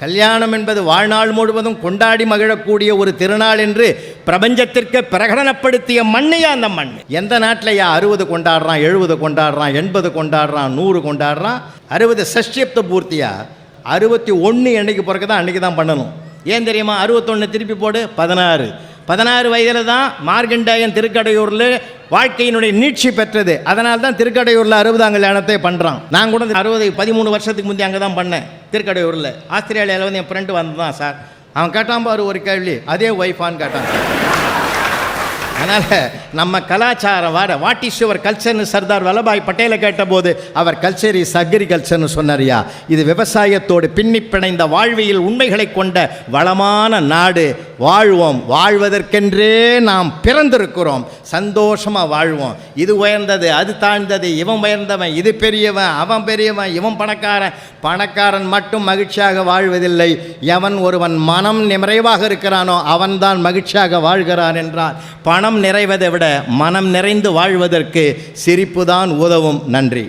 கல்யாணம் என்பது வாழ்நாள் முழுவதும் கொண்டாடி மகிழக்கூடிய ஒரு திருநாள் என்று பிரபஞ்சத்திற்கு பிரகடனப்படுத்திய மண்ணையா அந்த மண்? எந்த நாட்டிலையா அறுபது கொண்டாடுறான் எழுபது கொண்டாடுறான் எண்பது கொண்டாடுறான் நூறு கொண்டாடுறான்? அறுபது சஷ்டியப்த பூர்த்தியா? அறுபத்தி ஒன்று என்னைக்கு பிறகு தான் அன்றைக்கி தான் பண்ணணும். ஏன் தெரியுமா? அறுபத்தொன்று திருப்பி போடு பதினாறு. பதினாறு வயதில் தான் மார்கண்டாயன் திருக்கடையூரில் வாழ்க்கையினுடைய நீட்சி பெற்றது. அதனால தான் திருக்கடையூரில் அறுபதாம் கல்யாணத்தை பண்ணுறான் நான் கூட அறுபது பதிமூணு வருஷத்துக்கு முந்தைய அங்கே தான் பண்ணேன் திருக்கடையூரில். ஆஸ்திரேலியாவில் வந்து என் ஃப்ரெண்டு வந்து தான் சார் அவன் கேட்டான் பாரு ஒரு கேள்வி. அதே ஒய்ஃபான்னு கேட்டான் அதனால் நம்ம கலாச்சாரம் வாட வாட் இஸ் யுவர் கல்ச்சர்னு சர்தார் வல்லபாய் பட்டேலை கேட்டபோது அவர் கல்ச்சர் இஸ் அக்ரிகல்ச்சர்னு சொன்னாரியா இது விவசாயத்தோடு பின்னி பிணைந்த வாழ்வியல் உண்மைகளை கொண்ட வளமான நாடு. வாழ்வோம் வாழ்வதற்கென்றே நாம் பிறந்திருக்கிறோம். சந்தோஷமாக வாழ்வோம். இது உயர்ந்தது அது தாழ்ந்தது இவன் உயர்ந்தவன் இது பெரியவன் அவன் பெரியவன் இவன் பணக்காரன். பணக்காரன் மட்டும் மகிழ்ச்சியாக வாழ்வதில்லை. எவன் ஒருவன் மனம் நிறைவாக இருக்கிறானோ அவன்தான் மகிழ்ச்சியாக வாழ்கிறான் என்றால் பணம் நிறைவதை விட மனம் நிறைந்து வாழ்வதற்கு சிரிப்புதான் உதவும். நன்றி.